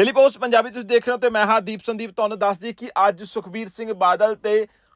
Daily post Punjabi ਤੁਸੀਂ ਦੇਖ ਰਹੇ ਹੋ ਤੇ ਮੈਂ ਹਾਂ ਦੀਪ ਸੰਦੀਪ ਤੁਹਾਨੂੰ ਦੱਸ ਦਈਏ ਕਿ ਅੱਜ ਸੁਖਬੀਰ ਸਿੰਘ ਬਾਦਲ ਤੇ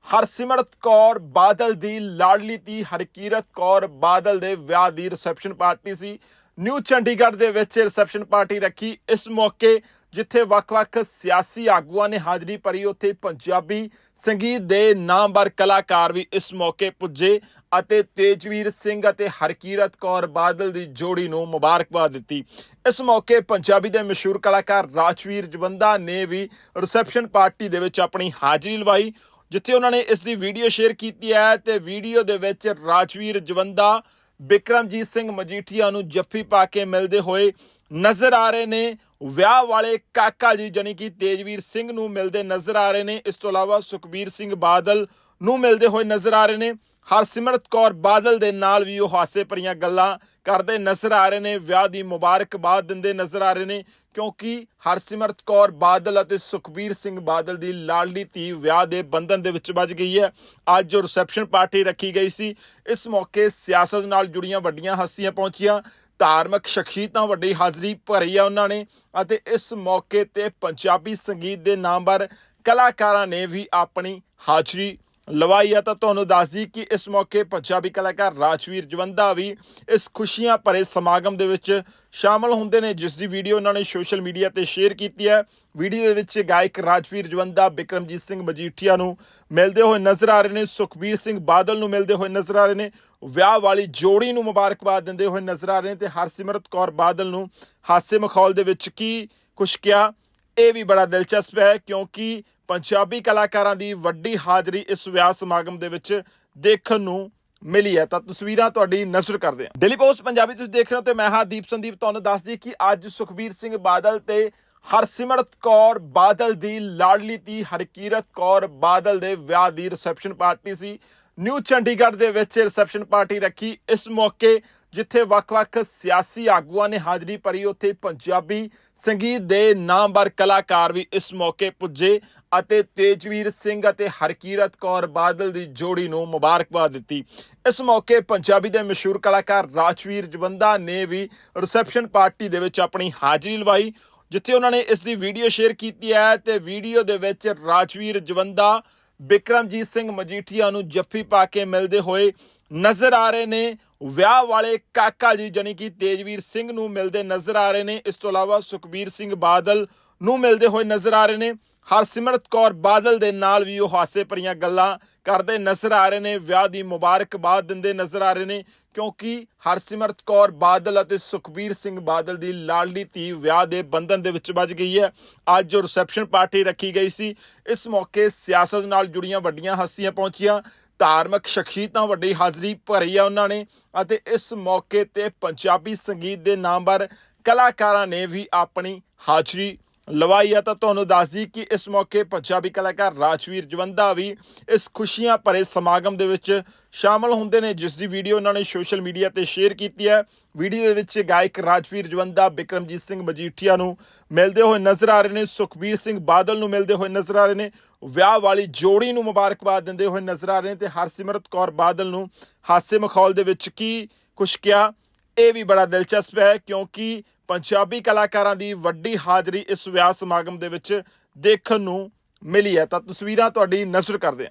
ਹਰਸਿਮਰਤ ਕੌਰ ਬਾਦਲ ਦੀ ਲਾਡਲੀ ਧੀ ਹਰਕੀਰਤ ਕੌਰ ਬਾਦਲ ਦੇ ਵਿਆਹ ਦੀ ਰਿਸੈਪਸ਼ਨ ਪਾਰਟੀ ਸੀ। ਨਿਊ ਚੰਡੀਗੜ੍ਹ ਦੇ ਵਿੱਚ ਰਿਸੈਪਸ਼ਨ ਪਾਰਟੀ ਰੱਖੀ ਇਸ ਮੌਕੇ, ਜਿੱਥੇ ਵੱਖ-ਵੱਖ ਸਿਆਸੀ ਆਗੂਆਂ ਨੇ ਹਾਜ਼ਰੀ ਭਰੀ ਉੱਥੇ ਪੰਜਾਬੀ ਸੰਗੀਤ ਦੇ ਨਾਮਵਰ ਕਲਾਕਾਰ ਵੀ ਇਸ ਮੌਕੇ ਪੁੱਜੇ ਅਤੇ ਤੇਜਵੀਰ ਸਿੰਘ ਅਤੇ ਹਰਕੀਰਤ ਕੌਰ ਬਾਦਲ ਦੀ ਜੋੜੀ ਨੂੰ ਮੁਬਾਰਕਬਾਦ ਦਿੱਤੀ। ਇਸ ਮੌਕੇ ਪੰਜਾਬੀ ਦੇ ਮਸ਼ਹੂਰ ਕਲਾਕਾਰ ਰਾਜਵੀਰ ਜਵੰਦਾ ਨੇ ਵੀ ਰਿਸੈਪਸ਼ਨ ਪਾਰਟੀ ਦੇ ਵਿੱਚ ਆਪਣੀ ਹਾਜ਼ਰੀ ਲਵਾਈ, ਜਿੱਥੇ ਉਹਨਾਂ ਨੇ ਇਸ ਦੀ ਵੀਡੀਓ ਸ਼ੇਅਰ ਕੀਤੀ ਹੈ ਤੇ ਵੀਡੀਓ ਦੇ ਵਿੱਚ ਰਾਜਵੀਰ ਜਵੰਦਾ ਬਿਕਰਮਜੀਤ ਸਿੰਘ ਮਜੀਠੀਆ ਨੂੰ ਜੱਫੀ ਪਾ ਕੇ ਮਿਲਦੇ ਹੋਏ ਨਜ਼ਰ ਆ ਰਹੇ ਨੇ। ਵਿਆਹ ਵਾਲੇ ਕਾਕਾ ਜੀ ਜਾਨੀ ਕਿ ਤੇਜਵੀਰ ਸਿੰਘ ਨੂੰ ਮਿਲਦੇ ਨਜ਼ਰ ਆ ਰਹੇ ਨੇ। ਇਸ ਤੋਂ ਇਲਾਵਾ ਸੁਖਬੀਰ ਸਿੰਘ ਬਾਦਲ ਨੂੰ ਮਿਲਦੇ ਹੋਏ ਨਜ਼ਰ ਆ ਰਹੇ ਨੇ। ਹਰਸਿਮਰਤ ਕੌਰ ਬਾਦਲ ਦੇ ਨਾਲ ਵੀ ਉਹ ਹਾਸੇ ਭਰੀਆਂ ਗੱਲਾਂ ਕਰਦੇ ਨਜ਼ਰ ਆ ਰਹੇ ਨੇ। ਵਿਆਹ ਦੀ ਮੁਬਾਰਕਬਾਦ ਦਿੰਦੇ ਨਜ਼ਰ ਆ ਰਹੇ ਨੇ, ਕਿਉਂਕਿ ਹਰਸਿਮਰਤ ਕੌਰ ਬਾਦਲ ਅਤੇ ਸੁਖਬੀਰ ਸਿੰਘ ਬਾਦਲ ਦੀ ਲਾਡਲੀ ਧੀ ਵਿਆਹ ਦੇ ਬੰਧਨ ਦੇ ਵਿੱਚ ਵੱਜ ਗਈ ਹੈ। ਅੱਜ ਜੋ ਰਿਸੈਪਸ਼ਨ ਪਾਰਟੀ ਰੱਖੀ ਗਈ ਸੀ। ਇਸ ਮੌਕੇ ਸਿਆਸਤ ਨਾਲ ਜੁੜੀਆਂ ਵੱਡੀਆਂ ਹਸਤੀਆਂ ਪਹੁੰਚੀਆਂ। ਧਾਰਮਿਕ ਸ਼ਖਸੀਅਤਾਂ ਵੱਡੀ ਹਾਜ਼ਰੀ ਭਰੀ ਆ ਉਹਨਾਂ ਨੇ ਅਤੇ ਇਸ ਮੌਕੇ ਤੇ ਪੰਜਾਬੀ ਸੰਗੀਤ ਦੇ ਨਾਮਵਰ ਕਲਾਕਾਰਾਂ ਨੇ ਵੀ ਆਪਣੀ ਹਾਜ਼ਰੀ ਲਵਾਈ ਆ ਤਾਂ ਤੁਹਾਨੂੰ ਦੱਸਦੀ ਕਿ ਇਸ ਮੌਕੇ ਪੰਜਾਬੀ ਕਲਾਕਾਰ ਰਾਜਵੀਰ ਜਵੰਦਾ ਵੀ ਇਸ ਖੁਸ਼ੀਆਂ ਭਰੇ ਸਮਾਗਮ ਦੇ ਵਿੱਚ ਸ਼ਾਮਲ ਹੁੰਦੇ ਨੇ, ਜਿਸ ਦੀ ਵੀਡੀਓ ਉਹਨਾਂ ਨੇ ਸੋਸ਼ਲ ਮੀਡੀਆ ਤੇ ਸ਼ੇਅਰ ਕੀਤੀ ਹੈ। ਵੀਡੀਓ ਦੇ ਵਿੱਚ ਗਾਇਕ ਰਾਜਵੀਰ ਜਵੰਦਾ, ਬਿਕਰਮਜੀਤ ਸਿੰਘ ਮਜੀਠੀਆ ਨੂੰ ਮਿਲਦੇ ਹੋਏ ਨਜ਼ਰ ਆ ਰਹੇ ਨੇ, ਸੁਖਬੀਰ ਸਿੰਘ ਬਾਦਲ ਨੂੰ ਮਿਲਦੇ ਹੋਏ ਨਜ਼ਰ ਆ ਰਹੇ ਨੇ, ਵਿਆਹ ਵਾਲੀ ਜੋੜੀ ਨੂੰ ਮੁਬਾਰਕਬਾਦ ਦਿੰਦੇ ਹੋਏ ਨਜ਼ਰ ਆ ਰਹੇ ਨੇ ਤੇ ਹਰਸਿਮਰਤ ਕੌਰ ਬਾਦਲ ਨੂੰ ਹਾਸੇ ਮਖੌਲ ਦੇ ਵਿੱਚ ਕੀ ਕੁਛ ਕਿਹਾ? ਇਹ ਵੀ ਬੜਾ ਦਿਲਚਸਪ ਹੈ ਕਿਉਂਕਿ ਪੰਜਾਬੀ ਕਲਾਕਾਰਾਂ ਦੀ ਵੱਡੀ ਹਾਜ਼ਰੀ ਇਸ ਵਿਆਹ ਸਮਾਗਮ ਦੇ ਵਿੱਚ ਦੇਖਣ ਨੂੰ ਮਿਲੀ ਹੈ। ਤਾਂ ਤਸਵੀਰਾਂ ਤੁਹਾਡੀ ਨਜ਼ਰ ਕਰਦੇ ਹਾਂ। ਡੇਲੀ ਪੋਸਟ ਪੰਜਾਬੀ ਤੁਸੀਂ ਦੇਖ ਰਹੇ ਹੋ ਤੇ ਮੈਂ ਹਾਂ ਦੀਪ ਸੰਦੀਪ। ਤੁਹਾਨੂੰ ਦੱਸ ਦਈਏ ਕਿ ਅੱਜ ਸੁਖਬੀਰ ਸਿੰਘ ਬਾਦਲ ਤੇ ਹਰਸਿਮਰਤ ਕੌਰ ਬਾਦਲ ਦੀ ਲਾਡਲੀ ਧੀ ਹਰਕੀਰਤ ਕੌਰ ਬਾਦਲ ਦੇ ਵਿਆਹ ਦੀ ਰਿਸੈਪਸ਼ਨ ਪਾਰਟੀ ਸੀ। ਨਿਊ ਚੰਡੀਗੜ੍ਹ ਦੇ ਵਿੱਚ ਰਿਸੈਪਸ਼ਨ ਪਾਰਟੀ ਰੱਖੀ। ਇਸ ਮੌਕੇ ਜਿੱਥੇ ਵੱਖ-ਵੱਖ ਸਿਆਸੀ ਆਗੂਆਂ ਨੇ ਹਾਜ਼ਰੀ ਭਰੀ ਉੱਥੇ ਪੰਜਾਬੀ ਸੰਗੀਤ ਦੇ ਨਾਮਵਰ ਕਲਾਕਾਰ ਵੀ ਇਸ ਮੌਕੇ ਪੁੱਜੇ ਅਤੇ ਤੇਜਵੀਰ ਸਿੰਘ ਅਤੇ ਹਰਕੀਰਤ ਕੌਰ ਬਾਦਲ ਦੀ ਜੋੜੀ ਨੂੰ ਮੁਬਾਰਕਬਾਦ ਦਿੱਤੀ। ਇਸ ਮੌਕੇ ਪੰਜਾਬੀ ਦੇ ਮਸ਼ਹੂਰ ਕਲਾਕਾਰ ਰਾਜਵੀਰ ਜਵੰਦਾ ਨੇ ਵੀ ਰਿਸੈਪਸ਼ਨ ਪਾਰਟੀ ਦੇ ਵਿੱਚ ਆਪਣੀ ਹਾਜ਼ਰੀ ਲਵਾਈ, ਜਿੱਥੇ ਉਹਨਾਂ ਨੇ ਇਸ ਦੀ ਵੀਡੀਓ ਸ਼ੇਅਰ ਕੀਤੀ ਹੈ ਤੇ ਵੀਡੀਓ ਦੇ ਵਿੱਚ ਰਾਜਵੀਰ ਜਵੰਦਾ, ਬਿਕਰਮਜੀਤ ਸਿੰਘ ਮਜੀਠੀਆ ਨੂੰ ਜੱਫੀ ਪਾ ਕੇ ਮਿਲਦੇ ਹੋਏ ਨਜ਼ਰ ਆ ਰਹੇ ਨੇ। ਵਿਆਹ ਵਾਲੇ ਕਾਕਾ ਜੀ ਜਾਨੀ ਕਿ ਤੇਜਵੀਰ ਸਿੰਘ ਨੂੰ ਮਿਲਦੇ ਨਜ਼ਰ ਆ ਰਹੇ ਨੇ। ਇਸ ਤੋਂ ਇਲਾਵਾ ਸੁਖਬੀਰ ਸਿੰਘ ਬਾਦਲ ਨੂੰ ਮਿਲਦੇ ਹੋਏ ਨਜ਼ਰ ਆ ਰਹੇ ਨੇ। ਹਰਸਿਮਰਤ ਕੌਰ ਬਾਦਲ ਦੇ ਨਾਲ ਵੀ ਉਹ ਹਾਸੇ ਭਰੀਆਂ ਗੱਲਾਂ ਕਰਦੇ ਨਜ਼ਰ ਆ ਰਹੇ ਨੇ, ਵਿਆਹ ਦੀ ਮੁਬਾਰਕਬਾਦ ਦਿੰਦੇ ਨਜ਼ਰ ਆ ਰਹੇ ਨੇ, ਕਿਉਂਕਿ ਹਰਸਿਮਰਤ ਕੌਰ ਬਾਦਲ ਅਤੇ ਸੁਖਬੀਰ ਸਿੰਘ ਬਾਦਲ ਦੀ ਲਾਡਲੀ ਧੀ ਵਿਆਹ ਦੇ ਬੰਧਨ ਦੇ ਵਿੱਚ ਵੱਜ ਗਈ ਹੈ। ਅੱਜ ਜੋ ਰਿਸੈਪਸ਼ਨ ਪਾਰਟੀ ਰੱਖੀ ਗਈ ਸੀ। ਇਸ ਮੌਕੇ ਸਿਆਸਤ ਨਾਲ ਜੁੜੀਆਂ ਵੱਡੀਆਂ ਹਸਤੀਆਂ ਪਹੁੰਚੀਆਂ। ਧਾਰਮਿਕ ਸ਼ਖਸੀਅਤਾਂ ਵੱਡੀ ਹਾਜ਼ਰੀ ਭਰੀ ਆ ਉਹਨਾਂ ਨੇ ਅਤੇ ਇਸ ਮੌਕੇ ਤੇ ਪੰਜਾਬੀ ਸੰਗੀਤ ਦੇ ਨਾਮਵਰ ਕਲਾਕਾਰਾਂ ਨੇ ਵੀ ਆਪਣੀ ਹਾਜ਼ਰੀ ਲਵਾਈ ਆ ਤਾਂ ਤੁਹਾਨੂੰ ਦੱਸਦੀ ਕਿ ਇਸ ਮੌਕੇ ਪੰਜਾਬੀ ਕਲਾਕਾਰ ਰਾਜਵੀਰ ਜਵੰਦਾ ਵੀ ਇਸ ਖੁਸ਼ੀਆਂ ਭਰੇ ਸਮਾਗਮ ਦੇ ਵਿੱਚ ਸ਼ਾਮਲ ਹੁੰਦੇ ਨੇ, ਜਿਸ ਦੀ ਵੀਡੀਓ ਉਹਨਾਂ ਨੇ ਸੋਸ਼ਲ ਮੀਡੀਆ ਤੇ ਸ਼ੇਅਰ ਕੀਤੀ ਹੈ। ਵੀਡੀਓ ਦੇ ਵਿੱਚ ਗਾਇਕ ਰਾਜਵੀਰ ਜਵੰਦਾ, ਬਿਕਰਮਜੀਤ ਸਿੰਘ ਮਜੀਠੀਆ ਨੂੰ ਮਿਲਦੇ ਹੋਏ ਨਜ਼ਰ ਆ ਰਹੇ ਨੇ, ਸੁਖਬੀਰ ਸਿੰਘ ਬਾਦਲ ਨੂੰ ਮਿਲਦੇ ਹੋਏ ਨਜ਼ਰ ਆ ਰਹੇ ਨੇ, ਵਿਆਹ ਵਾਲੀ ਜੋੜੀ ਨੂੰ ਮੁਬਾਰਕਬਾਦ ਦਿੰਦੇ ਹੋਏ ਨਜ਼ਰ ਆ ਰਹੇ ਨੇ ਤੇ ਹਰਸਿਮਰਤ ਕੌਰ ਬਾਦਲ ਨੂੰ ਹਾਸੇ ਮਖੌਲ ਦੇ ਵਿੱਚ ਕੀ ਕੁਛ ਕਿਹਾ, ਇਹ ਵੀ ਬੜਾ ਦਿਲਚਸਪ ਹੈ ਕਿਉਂਕਿ ਪੰਜਾਬੀ ਕਲਾਕਾਰਾਂ ਦੀ ਵੱਡੀ ਹਾਜ਼ਰੀ ਇਸ ਵਿਆਹ ਸਮਾਗਮ ਦੇ ਵਿੱਚ ਦੇਖਣ ਨੂੰ ਮਿਲੀ ਹੈ। ਤਾਂ ਤਸਵੀਰਾਂ ਤੁਹਾਡੀ ਨਜ਼ਰ ਕਰਦੇ ਹਾਂ।